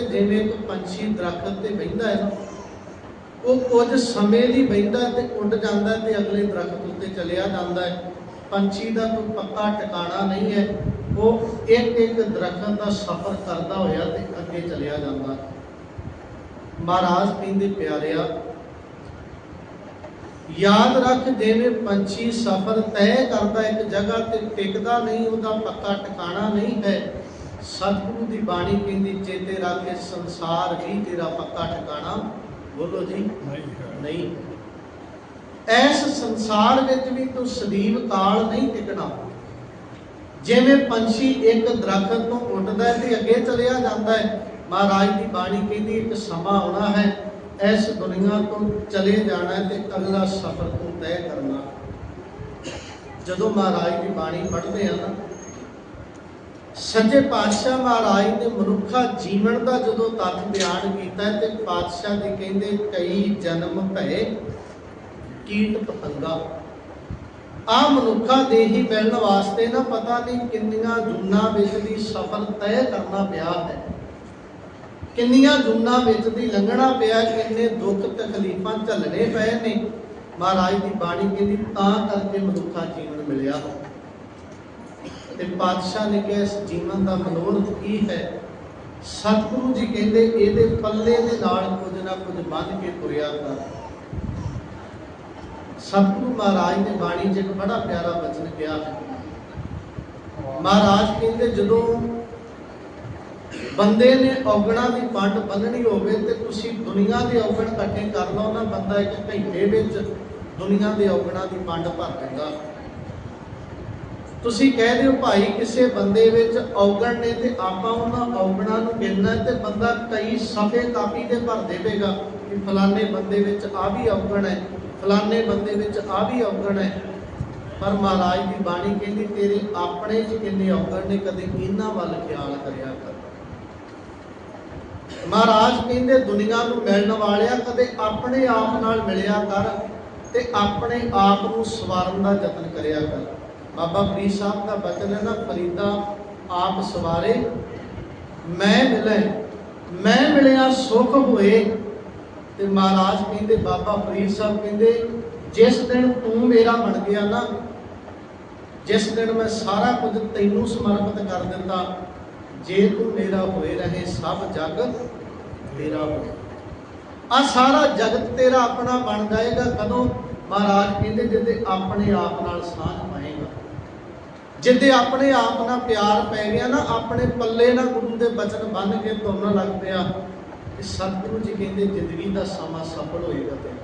ਕਹਿੰਦੇ ਜਿਵੇਂ ਇੱਕ ਪੰਛੀ ਦਰਖਤ ਤੇ ਬਹਿੰਦਾ ਹੈ ਨਾ, ਉਹ ਕੁਝ ਸਮੇਂ ਲਈ ਬਹਿੰਦਾ ਤੇ ਉੱਡ ਜਾਂਦਾ ਤੇ ਅਗਲੇ ਦਰਖਤ ਉੱਤੇ ਚਲਿਆ ਜਾਂਦਾ ਹੈ। ਪੰਛੀ ਦਾ ਕੋਈ ਪੱਕਾ ਟਿਕਾਣਾ ਨਹੀਂ ਹੈ। ਉਹ ਇੱਕ ਇੱਕ ਦਰਖਤ ਦਾ ਸਫ਼ਰ ਕਰਦਾ ਹੋਇਆ ਤੇ ਅੱਗੇ ਚਲਿਆ ਜਾਂਦਾ। ਮਹਾਰਾਜ ਕਹਿੰਦੇ, ਪਿਆਰਿਆ, ਯਾਦ ਰੱਖ ਜਿਵੇਂ ਪੰਛੀ ਸਫ਼ਰ ਤੈਅ ਕਰਦਾ ਇੱਕ ਜਗ੍ਹਾ ਤੇ ਟਿਕਦਾ ਨਹੀਂ, ਉਹਦਾ ਪੱਕਾ ਟਿਕਾਣਾ ਨਹੀਂ ਹੈ। ਸਤਿਗੁਰੂ ਦੀ ਬਾਣੀ ਕਹਿੰਦੀ ਚੇਤੇ ਰੱਖ ਸੰਸਾਰ ਹੀ ਤੇਰਾ ਪੱਕਾ ਟਿਕਾਣਾ ਬੋਲੋ ਜੀ। ਨਹੀਂ ਐਸ ਸੰਸਾਰ ਵਿੱਚ ਵੀ ਤੂੰ ਸਦੀਵ ਕਾਲ ਨਹੀਂ ਟਿਕਣਾ। ਜਿਵੇਂ ਪੰਛੀ ਇੱਕ ਦਰਖਤ ਤੋਂ ਉੱਡਦਾ ਤੇ ਅੱਗੇ ਚਲਿਆ ਜਾਂਦਾ ਹੈ। ਮਹਾਰਾਜ ਦੀ ਬਾਣੀ ਕਹਿੰਦੀ ਇੱਕ ਸਮਾਂ ਆਉਣਾ ਹੈ। ਇਸ ਦੁਨੀਆ ਤੋਂ ਚਲੇ ਜਾਣਾ ਤੇ ਅਗਲਾ ਸਫ਼ਰ ਤੂੰ ਤੈਅ ਕਰਨਾ। ਜਦੋਂ ਮਹਾਰਾਜ ਦੀ ਬਾਣੀ ਪੜ੍ਹਦੇ ਆ ਨਾ ਸੱਚੇ ਪਾਤਸ਼ਾਹ ਮਹਾਰਾਜ ਨੇ ਮਨੁੱਖਾ ਜੀਵਨ ਦਾ ਜਦੋਂ ਤੱਥ ਬਿਆਨ ਕੀਤਾ ਤੇ ਪਾਤਸ਼ਾਹ ਦੇ ਕਹਿੰਦੇ ਕਈ ਜਨਮ ਭਏ ਕੀਟ ਪਤੰਗਾ। ਆ ਮਨੁੱਖਾ ਦੇ ਹੀ ਮਿਲਣ ਵਾਸਤੇ ਨਾ ਪਤਾ ਨਹੀਂ ਕਿੰਨੀਆਂ ਜੁਨਾ ਵਿੱਚ ਦੀ ਸਫ਼ਰ ਤੈਅ ਕਰਨਾ ਪਿਆ ਹੈ। ਕਿੰਨੀਆਂ ਜੁਨਾ ਵਿੱਚ ਦੀ ਲੰਘਣਾ ਪਿਆ, ਕਿੰਨੇ ਦੁੱਖ ਤਕਲੀਫਾਂ ਝੱਲਣੇ ਪਏ ਨੇ। ਮਹਾਰਾਜ ਦੀ ਬਾਣੀ ਕਹਿੰਦੀ ਤਾਂ ਕਰਕੇ ਮਨੁੱਖਾ ਜੀਵਨ ਮਿਲਿਆ। ਤੇ ਪਾਤਸ਼ਾਹ ਨੇ ਕਿਹਾ, ਇਸ ਜੀਵਨ ਦਾ ਮਨੋਰਥ ਕੀ ਹੈ? ਸਤਿਗੁਰੂ ਜੀ ਕਹਿੰਦੇ, ਇਹਦੇ ਪੱਲੇ ਦੇ ਨਾਲ ਕੁਝ ਨਾ ਕੁਝ ਬੰਨ ਕੇ ਤੁਰਿਆ ਕਰ ਸਤਿਗੁਰੂ ਮਹਾਰਾਜ ਨੇ ਬਾਣੀ 'ਚ ਇੱਕ ਬੜਾ ਪਿਆਰਾ ਬਚਨ ਕਿਹਾ ਹੈ। ਮਹਾਰਾਜ ਕਹਿੰਦੇ, ਜਦੋਂ ਬੰਦੇ ਨੇ ਔਗਣਾ ਦੀ ਪੰਡ ਬੰਨਣੀ ਹੋਵੇ ਤੇ ਤੁਸੀਂ ਦੁਨੀਆ ਦੇ ਔਗਣ ਇਕੱਠੇ ਕਰ ਲਓ ਨਾ ਬੰਦਾ ਇੱਕ ਘੰਟੇ ਵਿੱਚ ਦੁਨੀਆ ਦੇ ਔਗਣਾ ਦੀ ਪੰਡ ਭਰ ਦਿੰਦਾ। ਤੁਸੀਂ ਕਹਿ ਦਿਓ ਭਾਈ, ਕਿਸੇ ਬੰਦੇ ਵਿੱਚ ਔਗਣ ਨੇ ਤੇ ਆਪਾਂ ਉਹਨਾਂ ਔਗਣਾਂ ਨੂੰ ਗਿਣਨਾ ਤੇ ਬੰਦਾ ਕਈ ਸਫੇ ਕਾਪੀ ਤੇ ਭਰ ਦੇਵੇਗਾ ਕਿ ਫਲਾਣੇ ਬੰਦੇ ਵਿੱਚ ਆ ਵੀ ਔਗਣ ਹੈ, ਫਲਾਣੇ ਬੰਦੇ ਵਿੱਚ ਆ ਵੀ ਔਗਣ ਹੈ। ਪਰ ਮਹਾਰਾਜ ਦੀ ਬਾਣੀ ਕਹਿੰਦੀ, ਤੇਰੇ ਆਪਣੇ 'ਚ ਕਿੰਨੇ ਔਗਣ ਨੇ, ਕਦੇ ਇਹਨਾਂ ਵੱਲ ਖਿਆਲ ਕਰਿਆ ਕਰ। ਮਹਾਰਾਜ ਕਹਿੰਦੇ, ਦੁਨੀਆ ਨੂੰ ਮਿਲਣ ਵਾਲਿਆ ਕਦੇ ਆਪਣੇ ਆਪ ਨਾਲ ਮਿਲਿਆ ਕਰ ਤੇ ਆਪਣੇ ਆਪ ਨੂੰ ਸਵਾਰਨ ਦਾ ਯਤਨ ਕਰਿਆ ਕਰ। ਬਾਬਾ ਫਰੀਦ ਸਾਹਿਬ ਦਾ ਬਚਨ ਹੈ ਨਾ, ਫਰੀਦਾ ਆਪ ਸਵਾਰੇ, ਮੈਂ ਮਿਲੇ, ਮੈਂ ਮਿਲਿਆ ਸੁਖ ਹੋਏ। ਤੇ ਮਹਾਰਾਜ ਕਹਿੰਦੇ, ਬਾਬਾ ਫਰੀਦ ਸਾਹਿਬ ਕਹਿੰਦੇ, ਜਿਸ ਦਿਨ ਤੂੰ ਮੇਰਾ ਬਣ ਗਿਆ ਨਾ, ਜਿਸ ਦਿਨ ਮੈਂ ਸਾਰਾ ਕੁਝ ਤੈਨੂੰ ਸਮਰਪਿਤ ਕਰ ਦਿੱਤਾ, ਜੇ ਤੂੰ ਮੇਰਾ ਹੋਏ ਰਹੇ, ਸਭ ਜਗ ਤੇਰਾ ਹੋਏ। ਆ ਸਾਰਾ ਜਗਤ ਤੇਰਾ ਆਪਣਾ ਬਣ ਜਾਏਗਾ, ਕਦੋਂ? ਮਹਾਰਾਜ ਕਹਿੰਦੇ, ਜਿੱਦੇ ਆਪਣੇ ਆਪ ਨਾਲ ਸਾਂਝ ਪਾਏਗਾ। ਜਿੱਦੇ ਆਪਣੇ ਆਪ ਨਾਲ ਪਿਆਰ ਪੈ ਗਿਆ ਨਾ, ਆਪਣੇ ਪੱਲੇ ਨਾਲ ਗੁਰੂ ਦੇ ਬਚਨ ਬੰਨ ਕੇ ਤੁਰਨ ਲੱਗ ਪਿਆ ਕਿ ਸਤਿਗੁਰੂ ਜੀ ਕਹਿੰਦੇ, ਜ਼ਿੰਦਗੀ ਦਾ ਸਮਾਂ ਸਫਲ ਹੋਏਗਾ ਤੇ